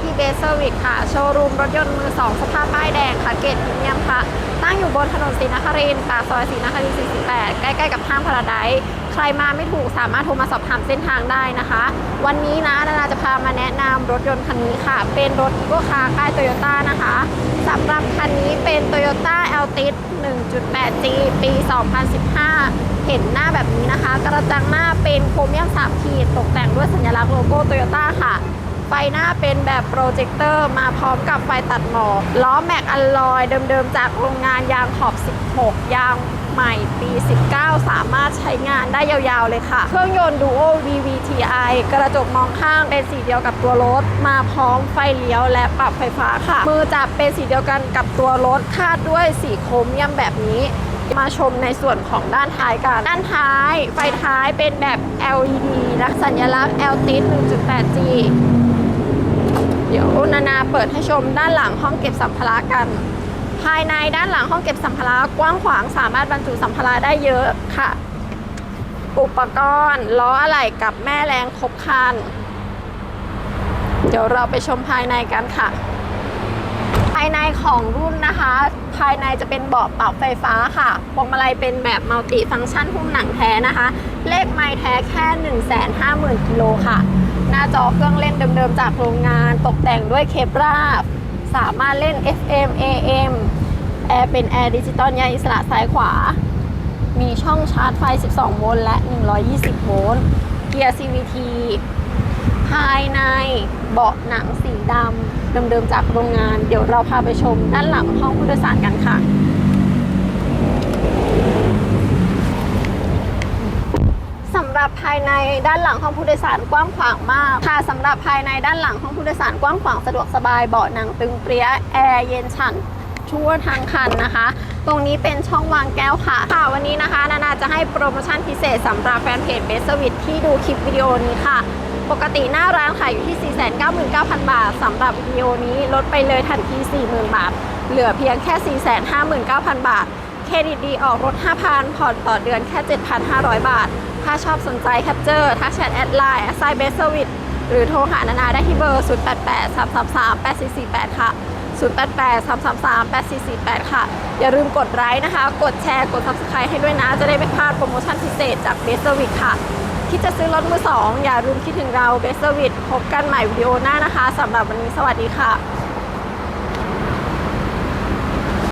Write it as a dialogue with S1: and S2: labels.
S1: ที่เบสเซอร์วิสค่ะ โชว์รูมรถยนต์มือ2สภาพป้ายแดงค่ะ เกตพรีเมียมค่ะ ตั้งอยู่บนถนนศรีนครินทร์ปากซอยศรีนครินทร์48 ใกล้ๆกับห้างพาราไดซ์ใครมาไม่ถูกสามารถโทรมาสอบถามเส้นทางได้นะคะ วันนี้นะนานาจะพามาแนะนำรถยนต์คันนี้ค่ะ เป็นรถอีโกคาร์ค่ายโตโยต้านะคะสำหรับคันนี้เป็น Toyota Altis 1.8G ปี 2015เห็นหน้าแบบนี้นะคะ กระจังหน้าเป็นโครเมียม3ขีด ตกแต่งด้วยสัญลักษณ์โลโก้โตโยต้าค่ะ ไฟหน้าเป็นแบบโปรเจคเตอร์มาพร้อมกับไฟตัดหมอกล้อแม็กอลลอยเดิมๆ จากโรงงานยางขอบ 16 ยางใหม่ปี 19 สามารถใช้งานได้ยาวๆเลยค่ะ เครื่องยนต์ Duo VVTi กระจกมองข้างเป็นสีเดียวกับตัวรถ มาพร้อมไฟเลี้ยวและปรับไฟฟ้าค่ะ มือจับเป็นสีเดียวกันกับตัวรถคาดด้วยสีโครเมียมแบบนี้มาชมในส่วนของด้านท้ายกัน ด้านท้าย ไฟท้ายเป็นแบบ LED นะสัญลักษณ์ LTIS 1.8G เดี๋ยวนานาเปิดให้ชมด้านหลังห้องเก็บสัมภาระกัน ภายในด้านหลังห้องเก็บสัมภาระกว้างขวางสามารถบรรจุสัมภาระได้เยอะค่ะ อุปกรณ์ล้ออะไหล่กับแม่แรงครบคัน เดี๋ยวเราไปชมภายในกันค่ะ ภายในของรุ่นนะคะ ภายในจะเป็นเบาะปรับไฟฟ้าค่ะพวงมาลัยเป็นแบบมัลติฟังก์ชันหุ้มหนังแท้นะคะ เลขไม้แท้แค่ 150,000กิโลค่ะ หน้าจอเครื่องเล่นเดิมๆจากโรงงานตกแต่งด้วยเคปราบ สามารถเล่น FM AM แอร์เป็นแอร์ดิจิตอลยกอิสระซ้ายขวา มีช่องชาร์จไฟ 12 โวลต์และ 120 โวลต์ เกียร์ CVT ภายในเบาะหนังสีดำเดิมๆจากโรงงาน เดี๋ยวเราพาไปชมด้านหลังห้องผู้โดยสารกันค่ะ สำหรับภายในด้านหลังห้องผู้โดยสารกว้างขวางมาก ค่ะสำหรับภายในด้านหลังห้องผู้โดยสารกว้างขวางสะดวกสบายเบาะหนังตึงเปรี้ยแอร์เย็นฉ่ำทั่วทางคันนะคะ ตรงนี้เป็นช่องวางแก้วค่ะ ค่ะ วันนี้นะคะ นานาจะให้โปรโมชั่นพิเศษสำหรับแฟนเพจเบสสวิตที่ดูคลิปวิดีโอนี้ค่ะ ปกติหน้าร้านขายอยู่ที่ 499,000 บาทสำหรับวิดีโอนี้ลดไปเลยทันที 40,000 บาท เหลือเพียงแค่ 459,000 บาท เครดิตดีออกรถ 5,000 ผ่อนต่อเดือนแค่ 7,500 บาท ถ้าชอบสนใจแคปเจอร์ทักแชทแอดไลน์ไซเบสเซอร์วิสหรือโทรหานานาได้ที่เบอร์ 088 333 8448 ค่ะ 088 333 8448 ค่ะ อย่าลืมกดไลค์นะคะ กดแชร์ กด Subscribe ให้ด้วยนะ จะได้ไม่พลาดโปรโมชั่นพิเศษจากเบสเซอร์วิสค่ะคิดจะซื้อรถมือสองอย่าลืมคิดถึงเราเบสเซอร์วิสพบกันใหม่วิดีโอหน้านะคะสำหรับวันนี้สวัสดีค่ะ